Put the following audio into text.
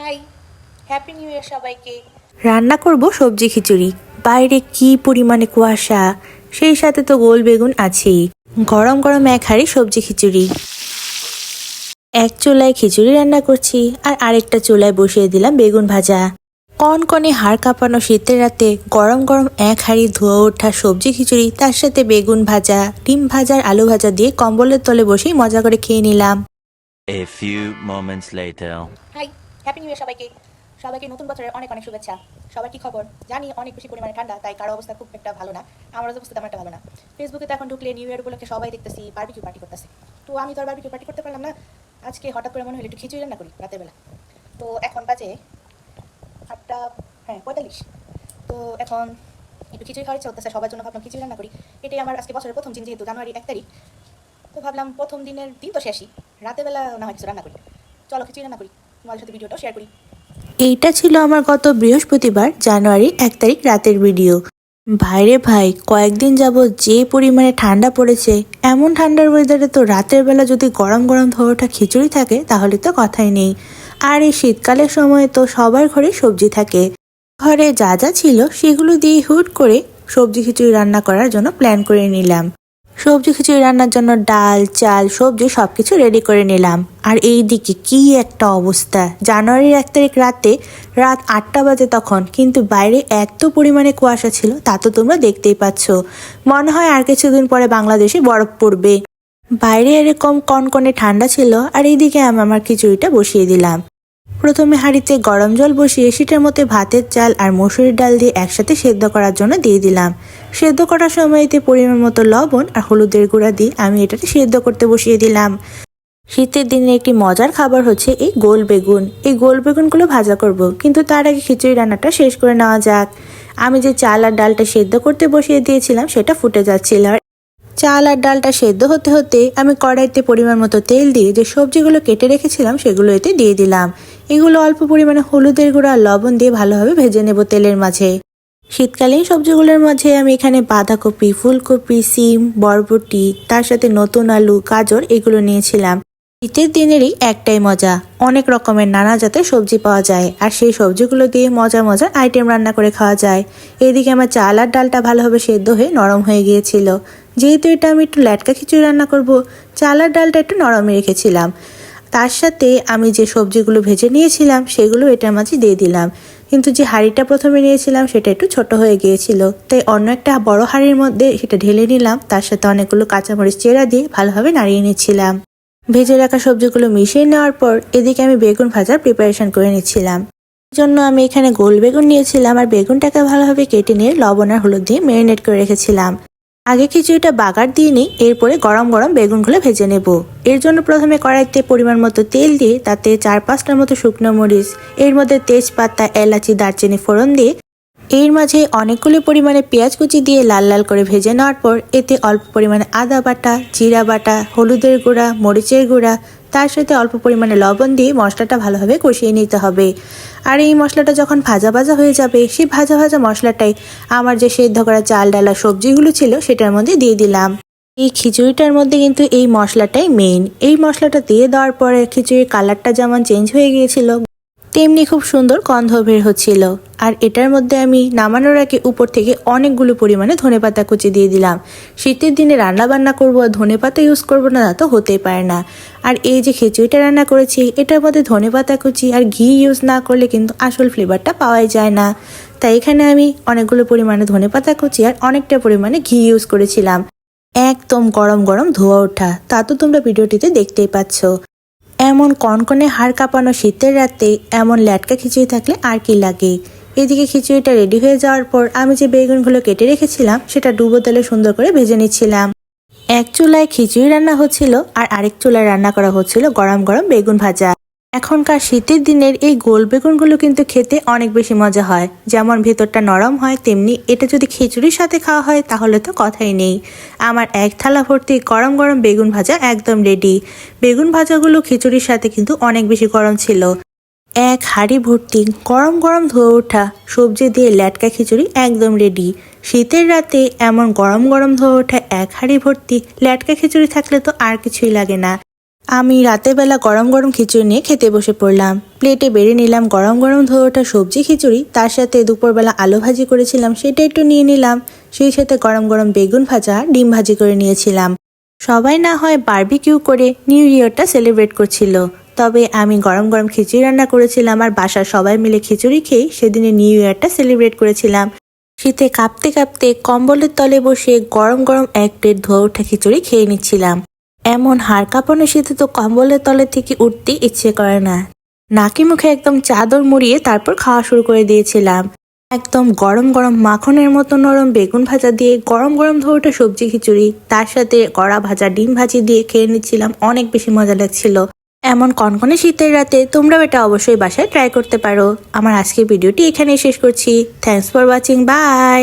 High happy new year সবাইকে। রান্না করব সবজি খিচুড়ি। বাইরে কি পরিমাণে কুয়াশা সেই সাথে তো গোল বেগুন আছেই। গরম গরম এক হাঁড়ি সবজি খিচুড়ি। এক চুলায় খিচুড়ি রান্না করছি আর আরেকটা চুলায় বসিয়ে দিলাম বেগুন ভাজা। কনকনে হাড় কাঁপানো শীতের রাতে গরম গরম এক হাঁড়ি ধোয়া ওঠা সবজি খিচুড়ি তার সাথে বেগুন ভাজা ডিম ভাজা আর আলু ভাজা দিয়ে কম্বলের তলে বসেই মজা করে খেয়ে নিলাম। A few moments later. Hi happy new year সবাইকে। সবাইকে নতুন বছরের অনেক অনেক শুভেচ্ছা। সবার কি খবর? জানি অনেক বেশি পরিমাণে ঠান্ডা, তাই কারও অবস্থা খুব একটা ভালো না। আমার অবস্থা তেমন একটা ভালো না। ফেসবুকে তো এখন ঢুকলে নিউ ইয়ার উপলক্ষে সবাই দেখতেছি বারবিকিউ পার্টি করতেছে। তো আমি তো আর বারবিকিউ পার্টি করতে পারলাম না। আজকে হঠাৎ করে মনে হলো একটু খিচুড়ি রান্না করি রাতের বেলা। তো এখন বাজে আটটা হ্যাঁ পঁয়তাল্লিশ। তো এখন একটু খিচুড়ি খাওয়ার ইচ্ছা সবার জন্য ভাবলাম খিচুড়ি রান্না করি। এটাই আমার আজকে বছরের প্রথম দিন, যেহেতু জানুয়ারি এক তারিখ। তো ভাবলাম প্রথম দিনের দিন তো শেষই। রাতের বেলা না হয় কিছু রান্না করি। চলো খিচুড়ি রান্না করি। তোমাদের সাথে ভিডিওটাও শেয়ার করি। এইটা ছিল আমার গত বৃহস্পতিবার জানুয়ারি এক তারিখ রাতের ভিডিও ভাইরে ভাই, কয়েকদিন যাব যে পরিমাণে ঠান্ডা পড়েছে, এমন ঠান্ডার ওয়েদারে তো রাতের বেলা যদি গরম গরম ধোয়াটা খিচুড়ি থাকে, তাহলে তো কথাই নেই। আর এই শীতকালের সময় তো সবার ঘরে সবজি থাকে। ঘরে যা যা ছিল, সেগুলো দিয়ে হুট করে সবজি খিচুড়ি রান্না করার জন্য প্ল্যান করে নিলাম। সবজি খিচুড়ি রান্নার জন্য ডাল, চাল, সবজি সবকিছু রেডি করে নিলাম। আর এই দিকে কি একটা অবস্থা। জানুয়ারির এক তারিখ রাতে রাত আটটা বাজে তখন, কিন্তু বাইরে এত পরিমাণে কুয়াশা ছিল, তা তো তোমরা দেখতেই পাচ্ছ। মনে হয় আর কিছুদিন পরে বাংলাদেশে বরফ পড়বে। বাইরে এরকম কনকনে ঠান্ডা ছিল, আর এইদিকে আমি আমার খিচুড়িটা বসিয়ে দিলাম। প্রথমে হাঁড়িতে গরম জল বসিয়ে সেটার মধ্যে ভাতের চাল আর মসুরির ডাল দিয়ে একসাথে সেদ্ধ করার জন্য দিয়ে দিলাম। সেদ্ধ করার সময়তে পরিমাণ মতো লবণ আর হলুদের গুঁড়া দিয়ে আমি এটাকে সেদ্ধ করতে বসিয়ে দিলাম। শীতের দিনে একটি মজার খাবার হচ্ছে এই গোল বেগুন। এই গোল বেগুনগুলো ভাজা করব, কিন্তু তার আগে খিচুড়ি রান্নাটা শেষ করে নেওয়া যাক। আমি যে চাল আর ডালটা সেদ্ধ করতে বসিয়ে দিয়েছিলাম, সেটা ফুটে যাচ্ছিল। চাল আর ডালটা সেদ্ধ হতে হতে আমি কড়াইতে পরিমাণ মতো তেল দিয়ে যে সবজিগুলো কেটে রেখেছিলাম সেগুলো এতে দিয়ে দিলাম। এগুলো অল্প পরিমাণে হলুদের গুঁড়া আর লবণ দিয়ে ভালোভাবে ভেজে নেব তেলের মাঝে। শীতকালীন সবজিগুলোর মাঝে আমি এখানে বাঁধাকপি, ফুলকপি, সিম, বরবটি, তার সাথে নতুন আলু, গাজর এগুলো নিয়েছিলাম। শীতের দিনেরই একটাই মজা, অনেক রকমের নানা জাতের সবজি পাওয়া যায়, আর সেই সবজিগুলো দিয়ে মজা মজার আইটেম রান্না করে খাওয়া যায়। এদিকে আমার চাল আর ডালটা ভালোভাবে সেদ্ধ হয়ে নরম হয়ে গিয়েছিল। যেহেতু এটা আমি একটু ল্যাটকা খিচুড়ি রান্না করব, চাল আর ডালটা একটু নরমে রেখেছিলাম। তার সাথে আমি যে সবজিগুলো ভেজে নিয়েছিলাম, সেগুলো এটার মাঝে দিয়ে দিলাম। কিন্তু যে হাঁড়িটা প্রথমে নিয়েছিলাম, সেটা একটু ছোট হয়ে গিয়েছিল। তাই অন্য একটা বড় হাঁড়ির মধ্যে সেটা ঢেলে নিলাম। তার সাথে অনেকগুলো কাঁচামরিচ চেরা দিয়ে ভালোভাবে নাড়িয়ে নিচ্ছিলাম। ভেজে রাখা সবজিগুলো মিশিয়ে নেওয়ার পর এদিকে আমি বেগুন ভাজার প্রিপারেশন করে নিচ্ছিলাম। জন্য আমি এখানে গোল বেগুন নিয়েছিলাম আর বেগুনটাকে ভালোভাবে কেটে নিয়ে লবণ আর হলুদ দিয়ে ম্যারিনেট করে রেখেছিলাম। আগে খিচুড়িটা বাগার দিয়ে নিই, এরপরে গরম গরম বেগুনগুলো ভেজে নেব। এর জন্য প্রথমে কড়াইতে পরিমাণ মতো তেল দিয়ে তাতে চার পাঁচটার মতো শুকনো মরিচ, এর মধ্যে তেজপাতা, এলাচি, দারচিনি ফোড়ন দিয়ে এর মাঝে অনেকগুলো পরিমাণে পেঁয়াজ কুচি দিয়ে লাল লাল করে ভেজে নেওয়ার পর এতে অল্প পরিমাণে আদা বাটা, জিরা বাটা, হলুদের গুঁড়া, মরিচের গুঁড়া, তার সাথে অল্প পরিমাণে লবণ দিয়ে মশলাটা ভালোভাবে কষিয়ে নিতে হবে। আর এই মশলাটা যখন ভাজা ভাজা হয়ে যাবে, সেই ভাজা ভাজা মশলাটাই আমার যে সেদ্ধ করা চাল, ডালা সবজিগুলো ছিল, সেটার মধ্যে দিয়ে দিলাম। এই খিচুড়িটার মধ্যে কিন্তু এই মশলাটাই মেইন এই মশলাটা দিয়ে দেওয়ার পরে খিচুড়ির কালারটা যেমন চেঞ্জ হয়ে গিয়েছিল তেমনি খুব সুন্দর গন্ধ বের হচ্ছিল। আর এটার মধ্যে আমি নামানোর আগে উপর থেকে অনেকগুলো পরিমাণে ধনেপাতা কুচি দিয়ে দিলাম। শীতের দিনে রান্না বান্না করব আর ধনেপাতা ইউজ করব না, তা তো হতেই পারে না। আর এই যে খিচুড়িটা রান্না করেছি, এটার মধ্যে ধনেপাতা কুচি আর ঘি ইউজ না করলে কিন্তু আসল ফ্লেভারটা পাওয়াই যায় না। তাই এখানে আমি অনেকগুলো পরিমাণে ধনেপাতা কুচি আর অনেকটা পরিমাণে ঘি ইউজ করেছিলাম। একদম গরম গরম ধোয়া ওঠা, তা তো তোমরা ভিডিওটিতে দেখতেই পাচ্ছ। এমন কনকনে হাড় কাঁপানো শীতের রাতে এমন ল্যাটকা খিচুড়ি থাকলে আর কি লাগে? এদিকে খিচুড়িটা রেডি হয়ে যাওয়ার পর আমি যে বেগুনগুলো কেটে রেখেছিলাম, সেটা ডুবো তেলে সুন্দর করে ভেজে নিচ্ছিলাম। এক চুলায় খিচুড়ি রান্না হচ্ছিল আর আরেক চুলায় রান্না করা হচ্ছিল গরম গরম বেগুন ভাজা। এখনকার শীতের দিনের এই গোল বেগুনগুলো কিন্তু খেতে অনেক বেশি মজা হয়। যেমন ভেতরটা নরম হয়, তেমনি এটা যদি খিচুড়ির সাথে খাওয়া হয়, তাহলে তো কথাই নেই। আমার এক থালা ভর্তি গরম গরম বেগুন ভাজা একদম রেডি বেগুন ভাজাগুলো খিচুড়ির সাথে কিন্তু অনেক বেশি গরম ছিল। এক হাঁড়ি ভর্তি গরম গরম ধোয়া ওঠা, সবজি দিয়ে ল্যাটকা খিচুড়ি একদম রেডি শীতের রাতে এমন গরম গরম ধোয়া ওঠা এক হাঁড়ি ভর্তি ল্যাটকা খিচুড়ি থাকলে তো আর কিছুই লাগে না। আমি রাতের বেলা গরম গরম খিচুড়ি নিয়ে খেতে বসে পড়লাম। প্লেটে বেড়ে নিলাম গরম গরম ধোয়া ওঠা সবজি খিচুড়ি। তার সাথে দুপুরবেলা আলু ভাজি করেছিলাম, সেটা একটু নিয়ে নিলাম। সেই সাথে গরম গরম বেগুন ভাজা, ডিম ভাজি করে নিয়েছিলাম। সবাই না হয় বারবিকিউ করে নিউ ইয়ারটা সেলিব্রেট করছিল। তবে আমি গরম গরম খিচুড়ি রান্না করেছিলাম আর বাসার সবাই মিলে খিচুড়ি খেয়ে সেদিনে নিউ ইয়ারটা সেলিব্রেট করেছিলাম। শীতে কাঁপতে কাঁপতে কম্বলের তলে বসে গরম গরম এক প্লেট ধোয়া ওঠা খিচুড়ি খেয়ে নিচ্ছিলাম। এমন হাড় কাঁপানো শীতে তো কম্বলের তলে থেকে উঠতে ইচ্ছে করে না। নাকি মুখে একদম চাদর মুড়িয়ে তারপর খাওয়া শুরু করে দিয়েছিলাম। একদম গরম গরম মাখনের মতো নরম বেগুন ভাজা দিয়ে গরম গরম ধোয়াটা সবজি খিচুড়ি, তার সাথে কড়া ভাজা ডিম ভাজি দিয়ে খেয়ে নিচ্ছিলাম, অনেক বেশি মজা লাগছিল। এমন কনকনে শীতের রাতে তোমরাও এটা অবশ্যই বাসায় ট্রাই করতে পারো। আমার আজকের ভিডিওটি এখানেই শেষ করছি। Thanks for watching by